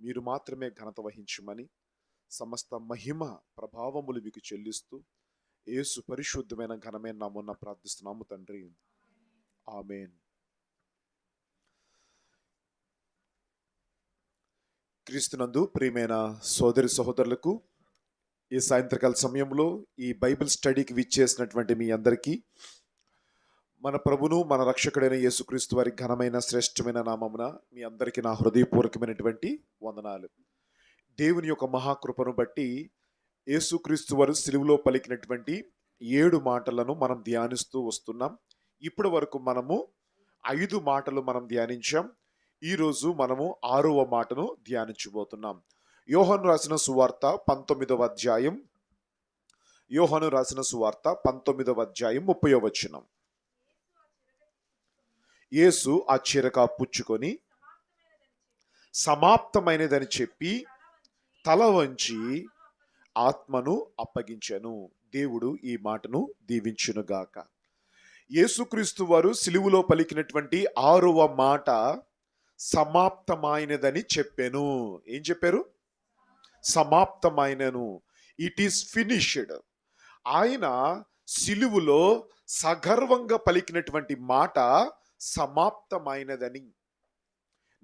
మీరు మాత్రమే ఘనత వహించమని సమస్త మహిమ ప్రభావములు మీకు చెల్లిస్తూ ఏసు పరిశుద్ధమైన ఘనమైన నామున్న ప్రార్థిస్తున్నాము తండ్రి. ఆమెన్. క్రీస్తునందు ప్రియమైన సోదరి సహోదరులకు ఈ సాయంత్రకాల సమయంలో ఈ బైబిల్ స్టడీకి విచ్చేసినటువంటి మీ అందరికీ మన ప్రభును మన రక్షకుడైన యేసుక్రీస్తు వారి ఘనమైన శ్రేష్టమైన నామమున మీ అందరికీ నా హృదయపూర్వకమైనటువంటి వందనాలు. దేవుని యొక్క మహాకృపను బట్టి యేసుక్రీస్తు వారు సిలువులో పలికినటువంటి ఏడు మాటలను మనం ధ్యానిస్తూ వస్తున్నాం. ఇప్పటి వరకు మనము ఐదు మాటలు మనం ధ్యానించాం. ఈరోజు మనము ఆరవ మాటను ధ్యానించబోతున్నాం. యోహను రాసిన సువార్త పంతొమ్మిదవ అధ్యాయం. యోహను రాసిన సువార్త పంతొమ్మిదవ అధ్యాయం ముప్పయో వచనం. యేసు ఆ చీరక పుచ్చుకొని సమాప్తమైనదని చెప్పి తల వంచి ఆత్మను అప్పగించెను. దేవుడు ఈ మాటను దీవించునుగాక. యేసుక్రీస్తు వారు సిలువులో పలికినటువంటి ఆరవ మాట సమాప్తమైనదని చెప్పాను. ఏం చెప్పారు? సమాప్తమైనను. ఇట్ ఈస్ ఫినిష్డ్ ఆయన సిలువులో సగర్వంగా పలికినటువంటి మాట సమాప్తమైనదని.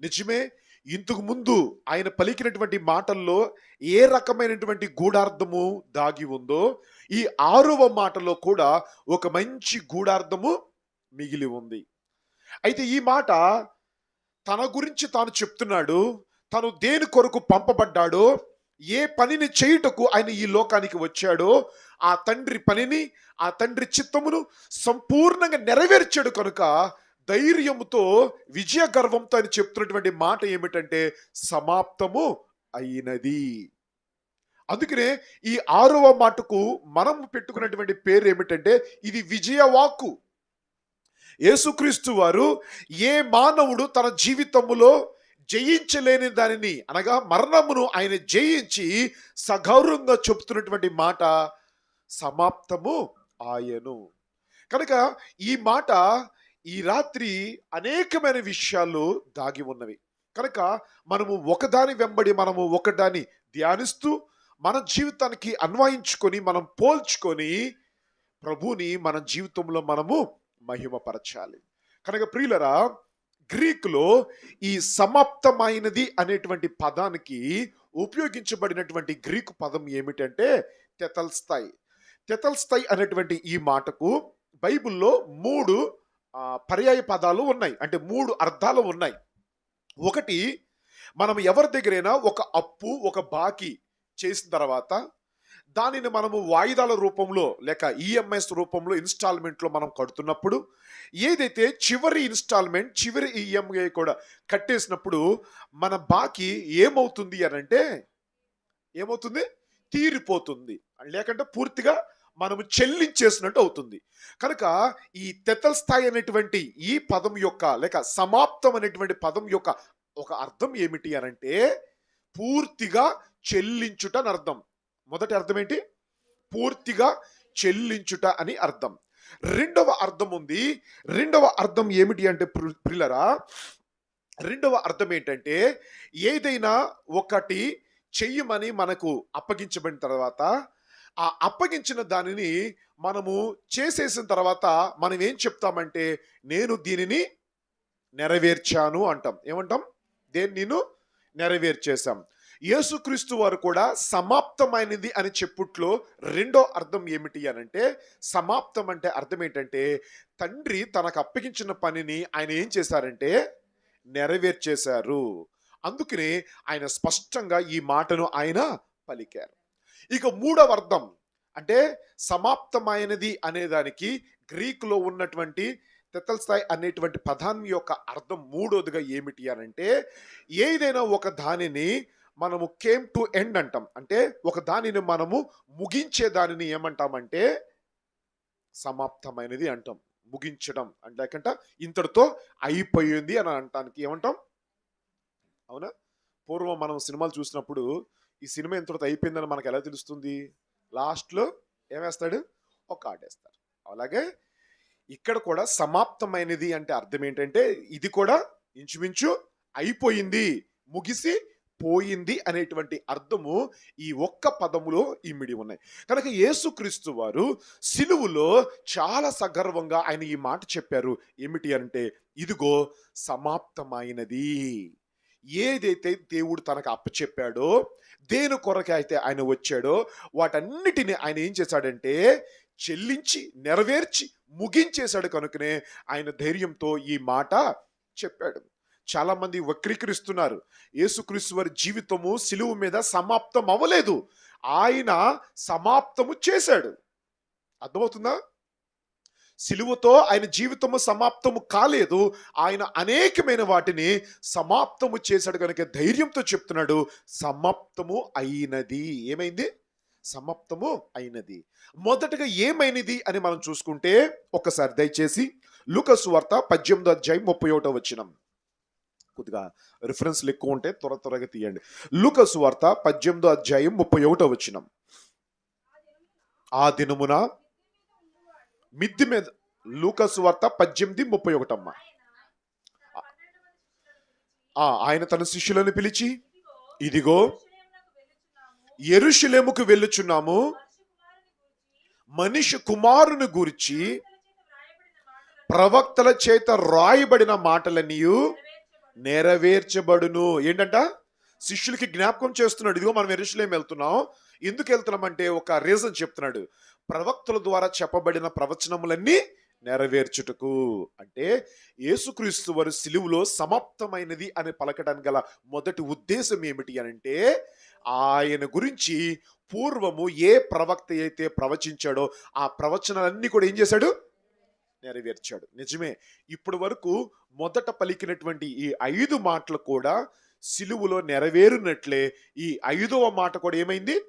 నిజమే ఇంతకు ముందు ఆయన పలికినటువంటి మాటల్లో ఏ రకమైనటువంటి గూఢార్థము దాగి ఉందో ఈ ఆరవ మాటలో కూడా ఒక మంచి గూఢార్థము మిగిలి ఉంది. అయితే ఈ మాట తన గురించి తాను చెప్తున్నాడు తను దేని కొరకు పంపబడ్డాడో ఏ పనిని చేయుటకు ఆయన ఈ లోకానికి వచ్చాడో ఆ తండ్రి పనిని ఆ తండ్రి చిత్తమును సంపూర్ణంగా నెరవేర్చాడు కనుక ధైర్యముతో విజయ గర్వంతో అని చెప్తున్నటువంటి మాట ఏమిటంటే సమాప్తము అయినది. అందుకనే ఈ ఆరవ మాటకు మనం పెట్టుకున్నటువంటి పేరు ఏమిటంటే ఇది విజయవాక్కు. యేసుక్రీస్తు వారు ఏ మానవుడు తన జీవితములో జయించలేని దానిని అనగా మరణమును ఆయన జయించి సగౌరవంగా చెప్తున్నటువంటి మాట సమాప్తము ఆయను. కనుక ఈ మాట ఈ రాత్రి అనేకమైన విషయాలు దాగి ఉన్నవి. కనుక మనము ఒకదాని వెంబడి మనము ఒకదాన్ని ధ్యానిస్తూ మన జీవితానికి అన్వయించుకొని మనం పోల్చుకొని ప్రభుని మన జీవితంలో మనము మహిమపరచాలి. కనుక ప్రియులరా గ్రీకులో ఈ సమాప్తమైనది అనేటువంటి పదానికి ఉపయోగించబడినటువంటి గ్రీకు పదం ఏమిటంటే తెతల్స్థాయి. తెతల్స్థాయి అనేటువంటి ఈ మాటకు బైబిల్లో మూడు పర్యాయ పదాలు ఉన్నాయి. అంటే మూడు అర్థాలు ఉన్నాయి. ఒకటి మనం ఎవరి దగ్గరైనా ఒక అప్పు ఒక బాకీ చేసిన తర్వాత దానిని మనము వాయిదాల రూపంలో లేక ఈఎంఐస్ రూపంలో ఇన్స్టాల్మెంట్లో మనం కడుతున్నప్పుడు ఏదైతే చివరి ఇన్స్టాల్మెంట్ చివరి ఈఎంఐ కూడా కట్టేసినప్పుడు మన బాకీ ఏమవుతుంది అని అంటే ఏమవుతుంది? తీరిపోతుంది. లేకంటే పూర్తిగా మనము చెల్లించేసినట్టు అవుతుంది. కనుక ఈ తెతల్ స్థాయి అనేటువంటి ఈ పదం యొక్క లేక సమాప్తం అనేటువంటి పదం యొక్క ఒక అర్థం ఏమిటి అనంటే పూర్తిగా చెల్లించుట అని అర్థం. మొదటి అర్థం ఏంటి? పూర్తిగా చెల్లించుట అని అర్థం. రెండవ అర్థం ఉంది. రెండవ అర్థం ఏమిటి అంటే ప్రి- రెండవ అర్థం ఏంటంటే ఏదైనా ఒకటి చెయ్యమని మనకు అప్పగించబడిన తర్వాత ఆ అప్పగించిన దానిని మనము చేసేసిన తర్వాత మనం ఏం చెప్తామంటే నేను దీనిని నెరవేర్చాను అంటాం. ఏమంటాం? దేన్ని నేను నెరవేర్చేశాం. యేసుక్రీస్తు వారు కూడా సమాప్తమైనది అని చెప్పుట్లో రెండో అర్థం ఏమిటి అని అంటే సమాప్తం అంటే అర్థం ఏంటంటే తండ్రి తనకు అప్పగించిన పనిని ఆయన ఏం చేశారంటే నెరవేర్చేశారు. అందుకనే ఆయన స్పష్టంగా ఈ మాటను ఆయన పలికారు. ఇక మూడవ అర్థం అంటే సమాప్తమైనది అనేదానికి గ్రీకులో ఉన్నటువంటి తెత్తల్స్థాయి అనేటువంటి పదాన్ని యొక్క అర్థం మూడోదిగా ఏమిటి అనంటే ఏదైనా ఒక దానిని మనము కేమ్ టు ఎండ్ అంటాం. అంటే ఒక దానిని మనము ముగించే దానిని ఏమంటామంటే సమాప్తమైనది అంటాం. ముగించడం అంటే లేకంట ఇంతటితో అయిపోయింది అని అంటానికి ఏమంటాం? అవునా? పూర్వం మనం సినిమాలు చూసినప్పుడు ఈ సినిమా ఇంతటితో అయిపోయిందని మనకు ఎలా తెలుస్తుంది? లాస్ట్లో ఏమేస్తాడు? ఒక కార్డు వేస్తాడు అలాగే ఇక్కడ కూడా సమాప్తమైనది అంటే అర్థం ఏంటంటే ఇది కూడా ఇంచుమించు అయిపోయింది ముగిసి పోయింది అనేటువంటి అర్థము ఈ ఒక్క పదములో ఇమిడి ఉన్నాయి. కనుక యేసుక్రీస్తు వారు సిలువులో చాలా సగర్వంగా ఆయన ఈ మాట చెప్పారు. ఏమిటి అంటే ఇదిగో సమాప్తమైనది. ఏదైతే దేవుడు తనకు అప్పచెప్పాడో దేని కొరకైతే అయితే ఆయన వచ్చాడో వాటన్నిటిని ఆయన ఏం చేశాడంటే చెల్లించి నెరవేర్చి ముగించేశాడు కనుకనే ఆయన ధైర్యంతో ఈ మాట చెప్పాడు. చాలామంది వక్రీకరిస్తున్నారు. యేసుక్రీస్తు వారి జీవితము సిలువు మీద సమాప్తం అవ్వలేదు. ఆయన సమాప్తము చేశాడు. అర్థమవుతుందా? సిలువతో ఆయన జీవితము సమాప్తము కాలేదు. ఆయన అనేకమైన వాటిని సమాప్తము చేశాడు కనుక ధైర్యంతో చెప్తున్నాడు సమాప్తము అయినది. ఏమైంది? సమాప్తము అయినది. మొదటగా ఏమైనది అని మనం చూసుకుంటే ఒకసారి దయచేసి లూకస్ వార్త పద్దెనిమిదో అధ్యాయం ముప్పై ఒకటో వచ్చినం కొద్దిగా రిఫరెన్స్లు ఎక్కువ ఉంటే త్వర త్వరగా తీయండి. లూకస్ వార్త పద్దెనిమిదో అధ్యాయం ముప్పై ఒకటో వచ్చినం ఆ దినమున మిద్ది మీద లూకస్ వార్త పద్దెనిమిది ముప్పై ఒకటమ్మ. ఆయన తన శిష్యులను పిలిచి ఇదిగో ఎరుషులేముకు వెళ్ళుచున్నాము. మనిషి కుమారుని గురించి ప్రవక్తల చేత రాయబడిన మాటలన్నీ నెరవేర్చబడును. ఏంటంట? శిష్యులకి జ్ఞాపకం చేస్తున్నాడు. ఇదిగో మనం ఎరుషులేం వెళ్తున్నాం. ఎందుకు వెళ్తున్నామంటే ఒక రీజన్ చెప్తున్నాడు. ప్రవక్తల ద్వారా చెప్పబడిన ప్రవచనములన్నీ నెరవేర్చుటకు. అంటే యేసుక్రీస్తు వారు సిలువులో సమాప్తమైనది అని పలకడానికి గల మొదటి ఉద్దేశం ఏమిటి అని అంటే ఆయన గురించి పూర్వము ఏ ప్రవక్త అయితే ప్రవచించాడో ఆ ప్రవచనాలన్నీ కూడా ఏం చేశాడు? నెరవేర్చాడు. నిజమే. ఇప్పటి వరకు మొదట పలికినటువంటి ఈ ఐదు మాటలు కూడా సిలువులో నెరవేరునట్లే ఈ ఐదవ మాట కూడా ఏమైంది?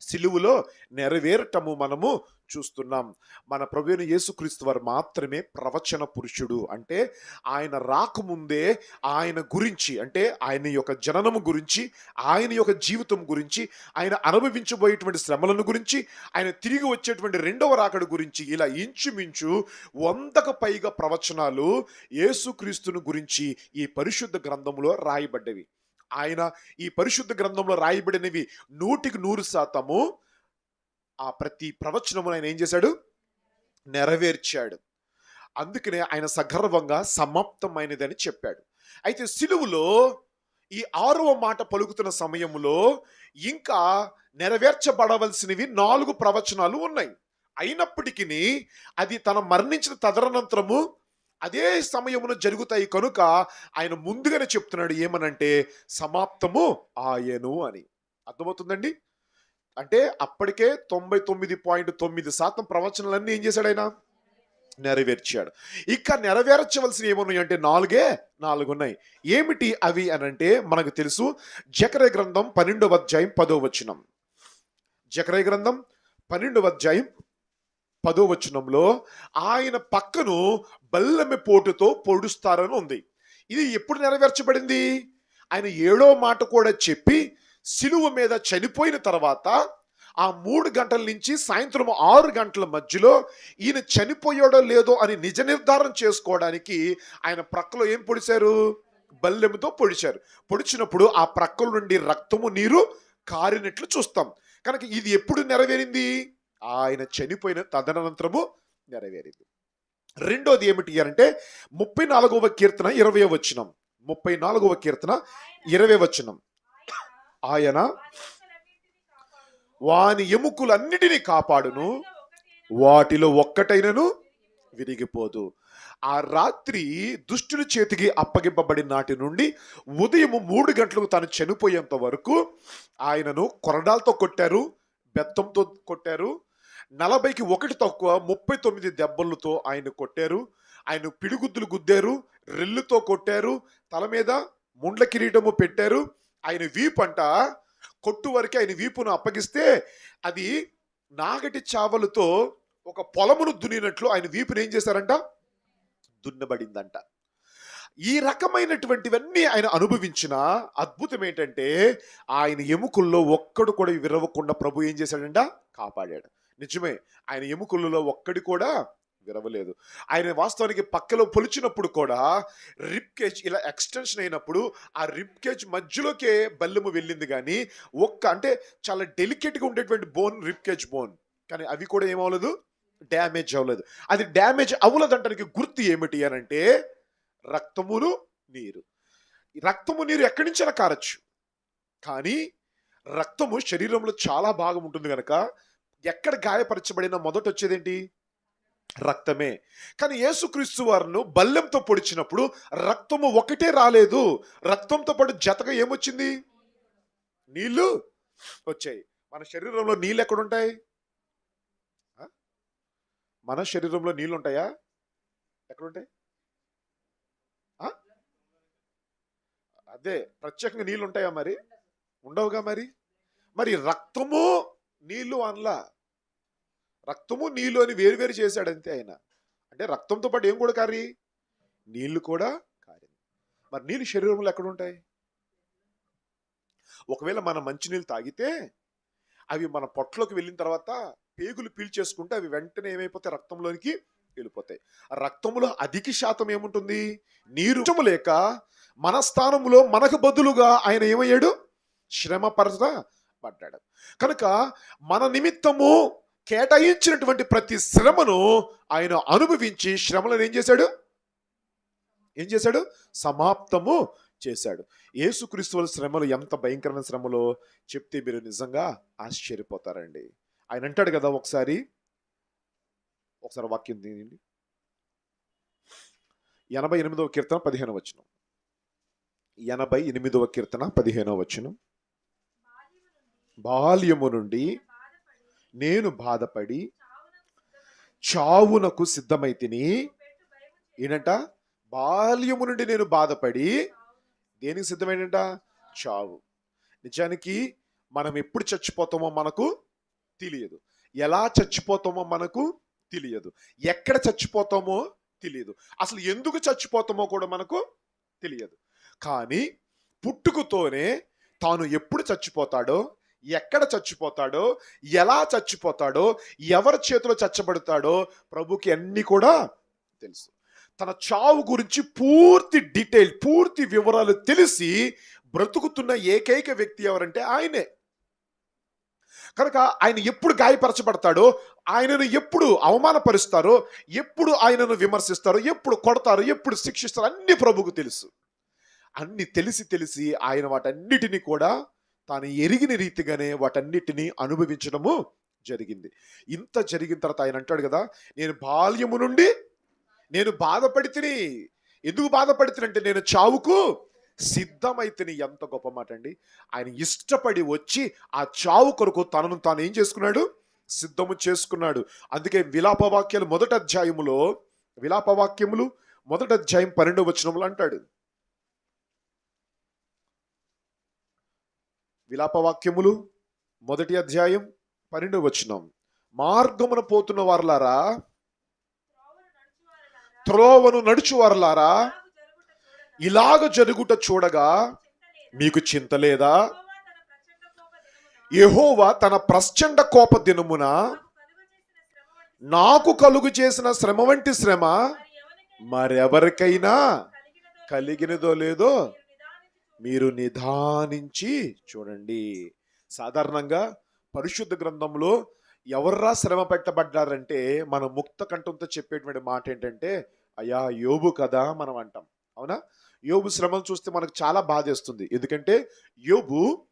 సిలువులో నెరవేరటము మనము చూస్తున్నాం. మన ప్రభువుని యేసుక్రీస్తు వారు మాత్రమే ప్రవచన పురుషుడు. అంటే ఆయన రాకముందే ఆయన గురించి అంటే ఆయన యొక్క జననము గురించి ఆయన యొక్క జీవితం గురించి ఆయన అనుభవించబోయేటువంటి శ్రమలను గురించి ఆయన తిరిగి వచ్చేటువంటి రెండవ రాకడ గురించి ఇలా ఇంచుమించు వందకు పైగా ప్రవచనాలు యేసుక్రీస్తును గురించి ఈ పరిశుద్ధ గ్రంథంలో రాయబడ్డవి. ఆయన ఈ పరిశుద్ధ గ్రంథంలో రాయబడినవి నూటికి నూరు శాతము. ఆ ప్రతి ప్రవచనమును ఆయన ఏం చేశాడు? నెరవేర్చాడు. అందుకనే ఆయన సగర్వంగా సమాప్తమైనదని చెప్పాడు. అయితే సిలువులో ఈ ఆరవ మాట పలుకుతున్న సమయంలో ఇంకా నెరవేర్చబడవలసినవి నాలుగు ప్రవచనాలు ఉన్నాయి. అయినప్పటికీ అది తన మరణించిన తదనంతరము అదే సమయమున జరుగుతాయి కనుక ఆయన ముందుగానే చెప్తున్నాడు ఏమనంటే సమాప్తము ఆయను అని. అర్థమవుతుందండి? అంటే అప్పటికే తొంభై తొమ్మిది పాయింట్ తొమ్మిది శాతం ప్రవచనాలన్నీ ఏం చేశాడు ఆయన? నెరవేర్చాడు. ఇక నెరవేర్చవలసిన ఏమున్నాయి అంటే నాలుగే నాలుగు ఉన్నాయి ఏమిటి అవి అని అంటే మనకు తెలుసు జకర గ్రంథం పన్నెండవ అధ్యాయం పదో వచనం. జకర గ్రంథం పన్నెండవ అధ్యాయం పదో వచనంలో ఆయన పక్కను బల్లెమె పోటుతో పొడుస్తారని ఉంది. ఇది ఎప్పుడు నెరవేర్చబడింది? ఆయన ఏడో మాట కూడా చెప్పి సిలువ మీద చనిపోయిన తర్వాత ఆ మూడు గంటల నుంచి సాయంత్రం ఆరు గంటల మధ్యలో ఈయన చనిపోయాడో లేదో అని నిజ నిర్ధారణ చేసుకోవడానికి ఆయన ప్రక్కలో ఏం పొడిచారు? బల్లెముతో పొడిచారు. పొడిచినప్పుడు ఆ ప్రక్కల నుండి రక్తము నీరు కారినట్లు చూస్తాం. కనుక ఇది ఎప్పుడు నెరవేరింది? ఆయన చనిపోయిన తదనంతరము నెరవేరింది. రెండోది ఏమిటి అంటే ముప్పై నాలుగవ కీర్తన ఇరవై వచనం. ముప్పై నాలుగవ కీర్తన ఇరవై వచనం. ఆయన వాని ఎముకలన్నిటినీ కాపాడును. వాటిలో ఒక్కటైనను విరిగిపోదు. ఆ రాత్రి దుష్టుని చేతికి అప్పగింపబడిన నాటి నుండి ఉదయం మూడు గంటలకు తాను చనిపోయేంత వరకు ఆయనను కొరడాలతో కొట్టారు బెత్తంతో కొట్టారు నలభైకి ఒకటి తక్కువ ముప్పై తొమ్మిది దెబ్బలతో ఆయన కొట్టారు. ఆయన పిడిగుద్దులు గుద్దారు రెల్లుతో కొట్టారు తల మీద ముండ్ల కిరీటము పెట్టారు. ఆయన వీపంట కొట్టు వరకు ఆయన వీపును అప్పగిస్తే అది నాగటి చావలతో ఒక పొలమును దున్నినట్లు ఆయన వీపుని ఏం చేశారంట? దున్నబడిందంట. ఈ రకమైనటువంటివన్నీ ఆయన అనుభవించిన అద్భుతం ఏంటంటే ఆయన ఎముకల్లో ఒక్కడు కూడా విరవకుండా ప్రభు ఏం చేశాడంట? కాపాడాడు. నిజమే. ఆయన ఎముకల్లో ఒక్కడి కూడా విరవలేదు. ఆయన వాస్తవానికి పక్కలో పొలిచినప్పుడు కూడా రిప్ కేజ్ ఇలా ఎక్స్టెన్షన్ అయినప్పుడు ఆ రిప్ కేజ్ మధ్యలోకే బల్లెము వెళ్ళింది కానీ ఒక్క అంటే చాలా డెలికేట్గా ఉండేటువంటి బోన్ రిప్ కేజ్ బోన్. కానీ అవి కూడా ఏమవలేదు డ్యామేజ్ అవ్వలేదు. అది డ్యామేజ్ అవ్వలేదంటానికి గుర్తు ఏమిటి అని అంటే రక్తమును నీరు. రక్తము నీరు ఎక్కడి నుంచైనా కారచ్చు. కానీ రక్తము శరీరంలో చాలా భాగం ఉంటుంది కనుక ఎక్కడ గాయపరచబడిన మొదట వచ్చేదేంటి రక్తమే. కానీ యేసుక్రీస్తు వారిను బల్లెంతో పొడిచినప్పుడు రక్తము ఒకటే రాలేదు. రక్తంతో పాటు జతగా ఏమొచ్చింది? నీళ్ళు వచ్చాయి. మన శరీరంలో నీళ్ళు ఎక్కడుంటాయి? మన శరీరంలో నీళ్ళు ఉంటాయా ఎక్కడుంటాయి అదే ప్రత్యేకంగా నీళ్ళు ఉంటాయా మరి? ఉండవుగా మరి? మరి రక్తము నీళ్ళు అనలా రక్తము నీళ్ళు అని వేరువేరు చేశాడు అంతే ఆయన. అంటే రక్తంతో పాటు ఏం కూడా కారి? నీళ్ళు కూడా కారింది మరి నీళ్ళు శరీరంలో ఎక్కడ ఉంటాయి? ఒకవేళ మనం మంచినీళ్ళు తాగితే అవి మన పొట్టలోకి వెళ్ళిన తర్వాత పేగులు పీల్చేసుకుంటే అవి వెంటనే ఏమైపోతాయి రక్తంలోనికి వెళ్ళిపోతాయి. ఆ రక్తంలో అధిక శాతం ఏముంటుంది? నీరు లేక మన స్థానంలో మనకు బదులుగా ఆయన ఏమయ్యాడు? శ్రమ పడ్డాడు కనుక మన నిమిత్తము కేటాయించినటువంటి ప్రతి శ్రమను ఆయన అనుభవించి శ్రమలను ఏం చేశాడు? ఏం చేశాడు? సమాప్తము చేశాడు. యేసుక్రీస్తు శ్రమలు ఎంత భయంకరమైన శ్రమలో చెప్తే మీరు నిజంగా ఆశ్చర్యపోతారండి. ఆయన అంటాడు కదా ఒకసారి ఒకసారి వాక్యం తినండి ఎనభై ఎనిమిదవ కీర్తన పదిహేను వచనం. ఎనభై ఎనిమిదవ కీర్తన పదిహేనవ వచనం. బాల్యము నుండి నేను బాధపడి చావునకు సిద్ధమైతిని. ఏంటంట బాల్యము నుండి నేను బాధపడి దేనికి సిద్ధమైనట చావు. నిజానికి మనం ఎప్పుడు చచ్చిపోతామో మనకు తెలియదు. ఎలా చచ్చిపోతామో మనకు తెలియదు. ఎక్కడ చచ్చిపోతామో తెలియదు. అసలు ఎందుకు చచ్చిపోతామో కూడా మనకు తెలియదు. కానీ పుట్టుకతోనే తాను ఎప్పుడు చచ్చిపోతాడో ఎక్కడ చచ్చిపోతాడో ఎలా చచ్చిపోతాడో ఎవరి చేతిలో చచ్చబడతాడో ప్రభుకి అన్ని కూడా తెలుసు. తన చావు గురించి పూర్తి డీటెయిల్ పూర్తి వివరాలు తెలిసి బ్రతుకుతున్న ఏకైక వ్యక్తి ఎవరంటే ఆయనే. కనుక ఆయన ఎప్పుడు గాయపరచబడతాడో ఆయనను ఎప్పుడు అవమానపరుస్తారో ఎప్పుడు ఆయనను విమర్శిస్తారో ఎప్పుడు కొడతారో ఎప్పుడు శిక్షిస్తారో అన్ని ప్రభుకు తెలుసు. అన్ని తెలిసి తెలిసి ఆయన వాటన్నిటినీ కూడా తాను ఎరిగిన రీతిగానే వాటన్నిటిని అనుభవించడము జరిగింది. ఇంత జరిగిన తర్వాత ఆయన అంటాడు కదా నేను బాల్యము నుండి నేను బాధపడితిని. ఎందుకు బాధపడితినంటే నేను చావుకు సిద్ధమైతిని. ఎంత గొప్ప మాట అండి ఆయన ఇష్టపడి వచ్చి ఆ చావు కొరకు తనను తాను ఏం చేసుకున్నాడు? సిద్ధము చేసుకున్నాడు. అందుకే విలాపవాక్యాలు మొదటి అధ్యాయములో విలాపవాక్యములు మొదటి అధ్యాయం పన్నెండు వచనములు అంటాడు. విలాపవాక్యములు మొదటి అధ్యాయం పన్నెండు వచనం. మార్గమున పోతున్న వారులారా త్రోవను నడుచువారులారా ఇలాగ జరుగుట చూడగా మీకు చింత లేదా? యెహోవా తన ప్రచండ కోప దినమున నాకు కలుగు చేసిన శ్రమ వంటి శ్రమ మరెవరికైనా కలిగినదో లేదో మీరు నిదానించి చూడండి. సాధారణంగా పరిశుద్ధ గ్రంథంలో ఎవర్రా శ్రమ పెట్టబడ్డారంటే మన ముక్త కంఠంతో చెప్పేటువంటి మాట ఏంటంటే అయ్యా యోబు కదా మనం అంటాం. అవునా? యోబు శ్రమను చూస్తే మనకు చాలా బాధేస్తుంది ఎందుకంటే యోబు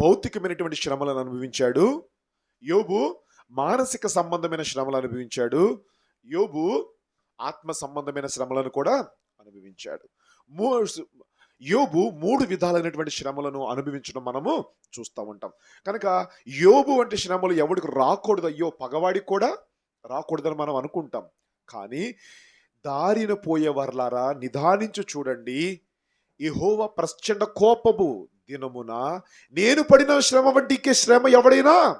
భౌతికమైనటువంటి శ్రమలను అనుభవించాడు. యోబు మానసిక సంబంధమైన శ్రమలు అనుభవించాడు. యోబు ఆత్మ సంబంధమైన శ్రమలను కూడా అనుభవించాడు. మూ యోబు మూడు విధాలైనటువంటి శ్రమలను అనుభవించడం మనము చూస్తూ ఉంటాం. కనుక యోబు వంటి శ్రమలు ఎవడికి రాకూడదు అయ్యో పగవాడికి కూడా రాకూడదని మనం అనుకుంటాం. కానీ దారిన పోయే వర్లారా నిదానించు చూడండి. ఇహోవ ప్రచండ కోపము దినమున నేను పడిన శ్రమ వంటికే శ్రమ ఎవడైనా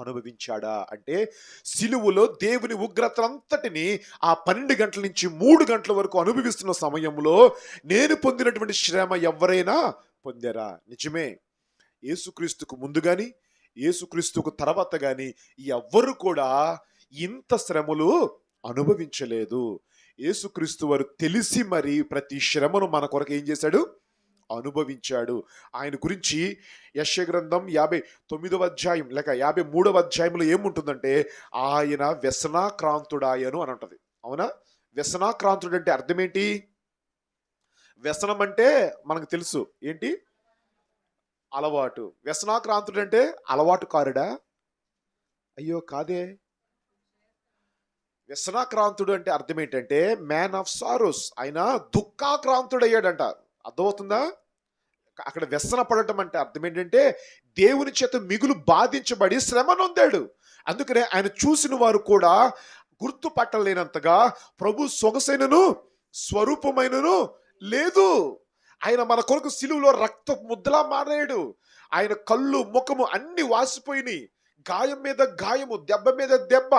అనుభవించాడా? అంటే సిలువులో దేవుని ఉగ్రత అంతటిని ఆ పన్నెండు గంటల నుంచి మూడు గంటల వరకు అనుభవిస్తున్న సమయంలో నేను పొందినటువంటి శ్రమ ఎవరైనా పొందారా? నిజమే. యేసుక్రీస్తుకు ముందు కానీ యేసుక్రీస్తుకు తర్వాత కానీ ఎవ్వరు కూడా ఇంత శ్రమలు అనుభవించలేదు. యేసుక్రీస్తు వారు తెలిసి మరి ప్రతి శ్రమను మన కొరకు ఏం చేశాడు? అనుభవించాడు. ఆయన గురించి యశ్య గ్రంథం యాభై తొమ్మిదవ అధ్యాయం లేక యాభై మూడవ అధ్యాయంలో ఏముంటుందంటే ఆయన వ్యసనాక్రాంతుడాయను అని ఉంటుంది. అవునా? వ్యసనాక్రాంతుడు అంటే అర్థం ఏంటి వ్యసనం అంటే మనకు తెలుసు. ఏంటి? అలవాటు. వ్యసనాక్రాంతుడు అంటే అలవాటు కారుడా అయ్యో కాదే. వ్యసనాక్రాంతుడు అంటే అర్థం ఏంటంటే మ్యాన్ ఆఫ్ సారోస్ ఆయన దుఃఖాక్రాంతుడు అయ్యాడంట అర్థమవుతుందా? అక్కడ వ్యసన పడటం అంటే అర్థం ఏంటంటే దేవుని చేత మిగులు బాధించబడి శ్రమ నొందాడు. అందుకనే ఆయన చూసిన వారు కూడా గుర్తుపట్టలేనంతగా ప్రభు సొగసైనను స్వరూపమైనను లేదు. ఆయన మన కొరకు సిలువులో రక్త ముద్దలా మారాడు. ఆయన కళ్ళు ముఖము అన్ని వాసిపోయినాయి. గాయం మీద గాయము దెబ్బ మీద దెబ్బ.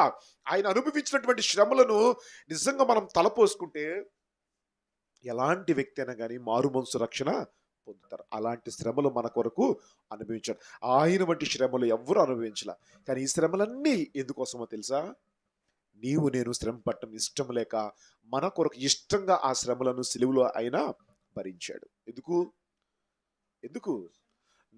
ఆయన అనుభవించినటువంటి శ్రమలను నిజంగా మనం తలపోసుకుంటే ఎలాంటి వ్యక్తి అయినా కానీ మారు మనసు రక్షణ పొందుతారు. అలాంటి శ్రమలు మన కొరకు అనుభవించాడు. ఆయన వంటి శ్రమలు ఎవరు అనుభవించాల. కానీ ఈ శ్రమలన్నీ ఎందుకోసమో తెలుసా? నీవు నేను శ్రమ పట్టడం ఇష్టం లేక మన కొరకు ఇష్టంగా ఆ శ్రమలను సిలువులో ఆయన భరించాడు. ఎందుకు? ఎందుకు?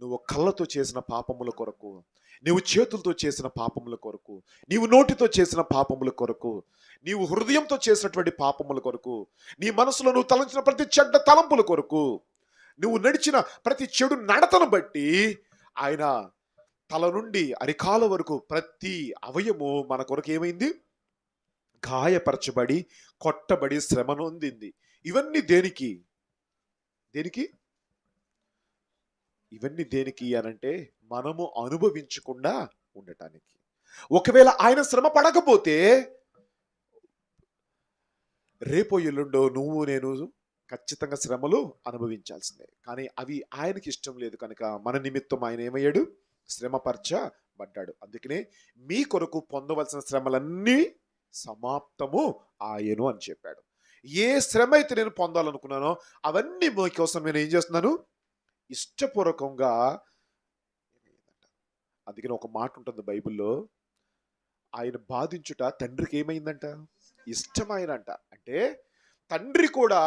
నువ్వు కళ్ళతో చేసిన పాపముల కొరకు నీవు చేతులతో చేసిన పాపముల కొరకు నీవు నోటితో చేసిన పాపముల కొరకు నీవు హృదయంతో చేసినటువంటి పాపముల కొరకు నీ మనసులో నువ్వు తలంచిన ప్రతి చెడ్డ తలంపుల కొరకు నువ్వు నడిచిన ప్రతి చెడు నడతను బట్టి ఆయన తల నుండి అరికాల వరకు ప్రతి అవయము మన కొరకు ఏమైంది? గాయపరచబడి కొట్టబడి శ్రమ నొందింది. ఇవన్నీ దేనికి? దేనికి? ఇవన్నీ దేనికి అనంటే మనము అనుభవించకుండా ఉండటానికి. ఒకవేళ ఆయన శ్రమ పడకపోతే రేపో ఎల్లుండో నువ్వు నేను ఖచ్చితంగా శ్రమలు అనుభవించాల్సిందే. కానీ అవి ఆయనకి ఇష్టం లేదు కనుక మన నిమిత్తం ఆయన ఏమయ్యాడు? శ్రమపరచబడ్డాడు. అందుకనే మీ కొరకు పొందవలసిన శ్రమలన్నీ సమాప్తము ఆయను అని చెప్పాడు. ఏ శ్రమ అయితే నేను పొందాలనుకున్నానో అవన్నీ మీకోసం నేను ఏం చేస్తున్నాను? ఇష్టపూర్వకంగా అందుకని ఒక మాట ఉంటుంది బైబిల్లో ఆయన బాధించుట తండ్రికి ఏమైందంట? ఇష్టమైనంట అంటే తండ్రి కూడా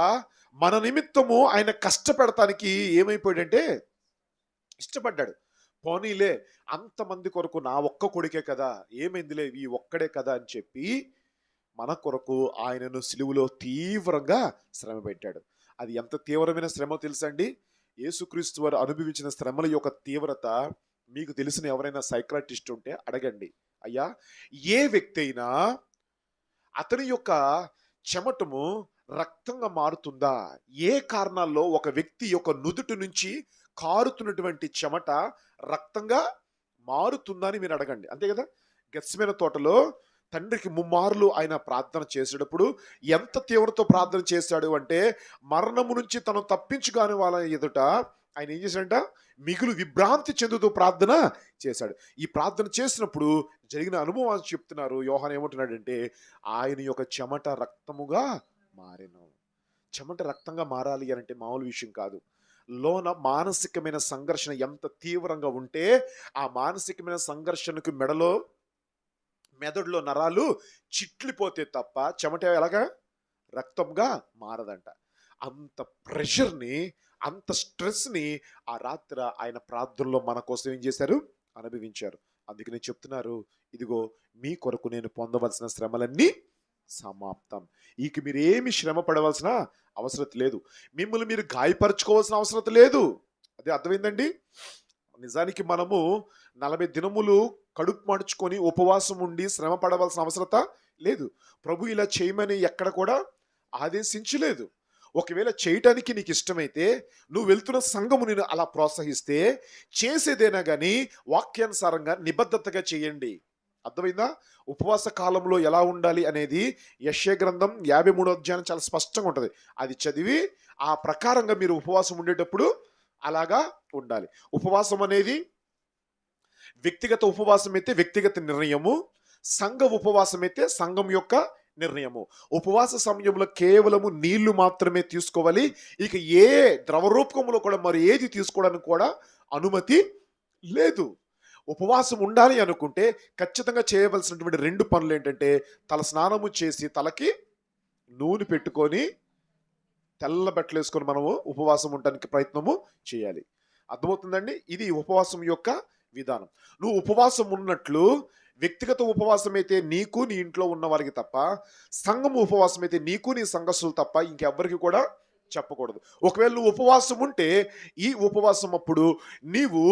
మన నిమిత్తము ఆయన కష్టపెడతానికి ఏమైపోయాడంటే ఇష్టపడ్డాడు. పోనీలే అంతమంది కొరకు నా ఒక్క కొడుకే కదా ఏమైందిలే ఈ ఒక్కడే కదా అని చెప్పి మన కొరకు ఆయనను సిలువులో తీవ్రంగా శ్రమ పెట్టాడు అది ఎంత తీవ్రమైన శ్రమ తెలుసండి యేసుక్రీస్తు వారు అనుభవించిన శ్రమల యొక్క తీవ్రత మీకు తెలిసిన ఎవరైనా సైక్రాటిస్ట్ ఉంటే అడగండి. అయ్యా ఏ వ్యక్తి అయినా అతని యొక్క చెమటము రక్తంగా మారుతుందా? ఏ కారణాల్లో ఒక వ్యక్తి యొక్క నుదుటి నుంచి కారుతున్నటువంటి చెమట రక్తంగా మారుతుందా అని మీరు అడగండి. అంతే కదా? గెస్మైన తోటలో తండ్రికి ముమ్మార్లు ఆయన ప్రార్థన చేసేటప్పుడు ఎంత తీవ్రతో ప్రార్థన చేశాడు అంటే మరణము నుంచి తను తప్పించుగాని వాళ్ళ ఎదుట ఆయన ఏం చేశాడంట? మిగులు విభ్రాంతి చెందుతూ ప్రార్థన చేశాడు. ఈ ప్రార్థన చేసినప్పుడు జరిగిన అనుభవాన్ని చెప్తున్నారు యోహాన్ ఏమంటున్నాడంటే ఆయన యొక్క చెమట రక్తముగా మారెను. చెమట రక్తంగా మారాలి అని అంటే మామూలు విషయం కాదు. లోన మానసికమైన సంఘర్షణ ఎంత తీవ్రంగా ఉంటే ఆ మానసికమైన సంఘర్షణకు మెడలో మెదడులో నరాలు చిట్లిపోతే తప్ప చెమట ఎలాగా? రక్తంగా మారదంట. అంత ప్రెషర్ని అంత స్ట్రెస్ని ఆ రాత్రి ఆయన ప్రార్థనలో మన కోసం ఏం చేశారు? అనుభవించారు. అందుకని చెప్తున్నారు ఇదిగో మీ కొరకు నేను పొందవలసిన శ్రమలన్నీ సమాప్తం. ఇక మీరు ఏమి శ్రమ పడవలసిన అవసరం లేదు. మిమ్మల్ని మీరు గాయపరచుకోవాల్సిన అవసరం లేదు. అదే అర్థమైందండి? నిజానికి మనము నలభై దినములు కడుపు మడుచుకొని ఉపవాసం ఉండి శ్రమ పడవలసిన అవసరత లేదు. ప్రభు ఇలా చేయమని ఎక్కడ కూడా ఆదేశించలేదు. ఒకవేళ చేయటానికి నీకు ఇష్టమైతే నువ్వు వెళ్తున్న సంఘము నేను అలా ప్రోత్సహిస్తే చేసేదేనా కానీ వాక్యానుసారంగా నిబద్ధతగా చేయండి. అర్థమైందా? ఉపవాస కాలంలో ఎలా ఉండాలి అనేది యశ్య గ్రంథం యాభై మూడో అధ్యాయం చాలా స్పష్టంగా ఉంటుంది. అది చదివి ఆ ప్రకారంగా మీరు ఉపవాసం ఉండేటప్పుడు అలాగా ఉండాలి. ఉపవాసం అనేది వ్యక్తిగత ఉపవాసం అయితే వ్యక్తిగత నిర్ణయము సంఘ ఉపవాసం అయితే సంఘం యొక్క నిర్ణయము. ఉపవాస సమయంలో కేవలము నీళ్ళు మాత్రమే తీసుకోవాలి. ఇక ఏ ద్రవరూపకంలో కూడా మరి ఏది తీసుకోవడానికి కూడా అనుమతి లేదు. ఉపవాసం ఉండాలి అనుకుంటే ఖచ్చితంగా చేయవలసినటువంటి రెండు పనులు ఏంటంటే తల స్నానము చేసి తలకి నూనె పెట్టుకొని తెల్ల బట్టలు వేసుకొని మనము ఉపవాసం ఉండడానికి ప్రయత్నము చేయాలి. అర్థమవుతుందండి? ఇది ఉపవాసం యొక్క విధానం. నువ్వు ఉపవాసం ఉన్నట్లు వ్యక్తిగత ఉపవాసం అయితే నీకు నీ ఇంట్లో ఉన్న వారికి తప్ప సంఘం ఉపవాసం అయితే నీకు నీ సంఘస్సులు తప్ప ఇంకెవ్వరికి కూడా చెప్పకూడదు. ఒకవేళ నువ్వు ఉపవాసం ఉంటే ఈ ఉపవాసం అప్పుడు నీవు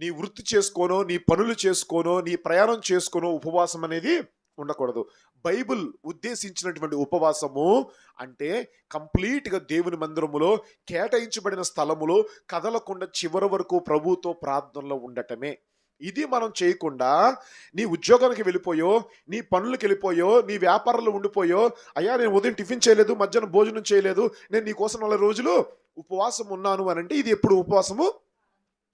నీ వృత్తి చేసుకోనో నీ పనులు చేసుకోనో నీ ప్రయాణం చేసుకోనో ఉపవాసం అనేది ఉండకూడదు. బైబిల్ ఉద్దేశించినటువంటి ఉపవాసము అంటే కంప్లీట్గా దేవుని మందిరములో కేటాయించబడిన స్థలములో కదలకుండా చివరి వరకు ప్రభుతో ప్రార్థనలో ఉండటమే. ఇది మనం చేయకుండా నీ ఉద్యోగానికి వెళ్ళిపోయో నీ పనులకు వెళ్ళిపోయో నీ వ్యాపారంలో ఉండిపోయో అయ్యా నేను ఉదయం టిఫిన్ చేయలేదు మధ్యాహ్నం భోజనం చేయలేదు నేను నీ కోసం నెల రోజులు ఉపవాసం ఉన్నాను అని అంటే ఇది ఎప్పుడు ఉపవాసము?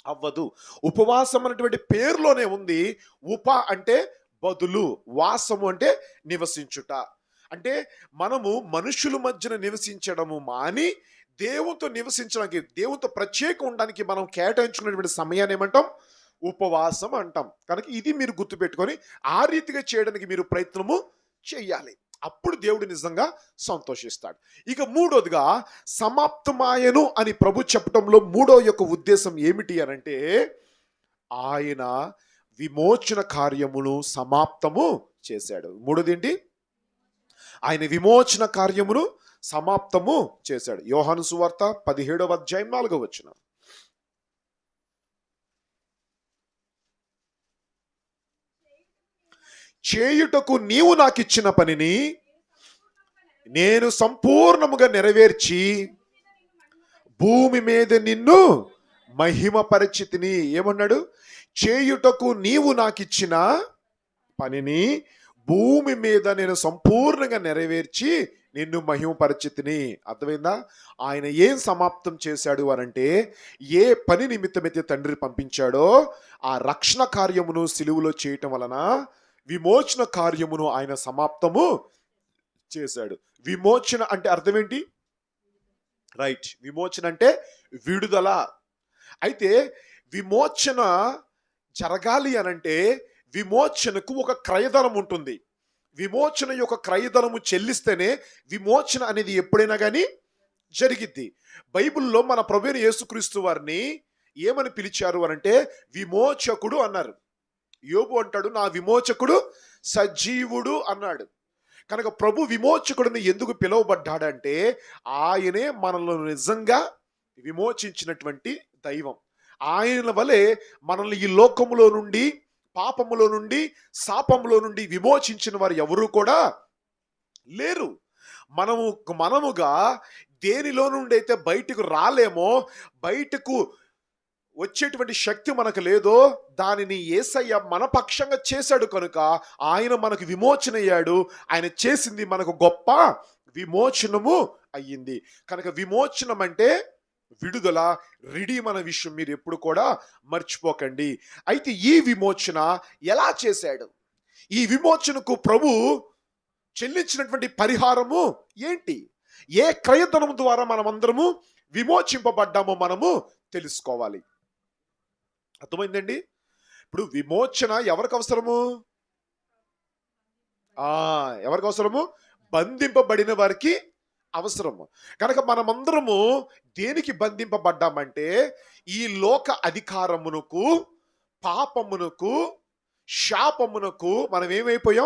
అవ్వదు. ఉపవాసం అనేటువంటి పేరులోనే ఉంది. ఉప అంటే బదులు వాసము అంటే నివసించుట. అంటే మనము మనుషుల మధ్యన నివసించడము మాని దేవునితో నివసించడానికి దేవునితో ప్రత్యేకం ఉండడానికి మనం కేటాయించుకునేటువంటి సమయాన్ని ఏమంటాం? ఉపవాసం అంటాం. కనుక ఇది మీరు గుర్తుపెట్టుకొని ఆ రీతిగా చేయడానికి మీరు ప్రయత్నము చేయాలి. అప్పుడు దేవుడు నిజంగా సంతోషిస్తాడు. ఇక మూడోదిగా సమాప్తమాయను అని ప్రభు చెప్పడంలో మూడో యొక్క ఉద్దేశం ఏమిటి అనంటే ఆయన విమోచన కార్యమును సమాప్తము చేశాడు. మూడోది ఏంటి ఆయన విమోచన కార్యమును సమాప్తము చేశాడు. యోహాను సువార్త పదిహేడవ అధ్యాయం నాలుగవ వచ్చిన చేయుటకు నీవు నాకు ఇచ్చిన పనిని నేను సంపూర్ణముగా నెరవేర్చి భూమి మీద నిన్ను మహిమ పరిచితిని ఏమన్నాడు? చేయుటకు నీవు నాకు ఇచ్చిన పనిని భూమి మీద నేను సంపూర్ణంగా నెరవేర్చి నిన్ను మహిమపరిచితిని. అర్థమైందా? ఆయన ఏం సమాప్తం చేశాడు అనంటే ఏ పని నిమిత్తమైతే తండ్రి పంపించాడో ఆ రక్షణ కార్యమును సిలువులో చేయటం వలన విమోచన కార్యమును ఆయన సమాప్తము చేశాడు. విమోచన అంటే అర్థం ఏంటి రైట్. విమోచన అంటే విడుదల. అయితే విమోచన జరగాలి అనంటే విమోచనకు ఒక క్రయధనం ఉంటుంది. విమోచన యొక్క క్రయధనము చెల్లిస్తేనే విమోచన అనేది ఎప్పుడైనా కానీ జరిగిద్ది. బైబిల్లో మన ప్రభుని యేసుక్రీస్తు వారిని ఏమని పిలిచారు అనంటే విమోచకుడు అన్నారు. యోబు అంటాడు నా విమోచకుడు సజీవుడు అన్నాడు. కనుక ప్రభు విమోచకుడిని ఎందుకు పిలువబడ్డాడంటే ఆయనే మనల్ని నిజంగా విమోచించినటువంటి దైవం. ఆయన వలె మనల్ని ఈ లోకములో నుండి పాపములో నుండి శాపములో నుండి విమోచించిన వారు ఎవరు కూడా లేరు. మనము మనముగా దేనిలో నుండి అయితే బయటకు రాలేమో బయటకు వచ్చేటువంటి శక్తి మనకు లేదో దానిని ఏసయ్య మన పక్షంగా చేశాడు కనుక ఆయన మనకు విమోచన అయ్యాడు. ఆయన చేసింది మనకు గొప్ప విమోచనము అయ్యింది. కనుక విమోచనం అంటే విడుదల రిడీమ్ అనే విషయం మీరు ఎప్పుడు కూడా మర్చిపోకండి. అయితే ఈ విమోచన ఎలా చేశాడు? ఈ విమోచనకు ప్రభు చెల్లించినటువంటి పరిహారము ఏంటి? ఏ క్రయధనం ద్వారా మనమందరము విమోచింపబడ్డామో మనము తెలుసుకోవాలి. అర్థమైందండి? ఇప్పుడు విమోచన ఎవరికి అవసరము? ఎవరికి అవసరము? బంధింపబడిన వారికి అవసరము. కనుక మనమందరము దేనికి బంధింపబడ్డామంటే ఈ లోక అధికారమునకు పాపమునకు శాపమునకు మనం ఏమైపోయాం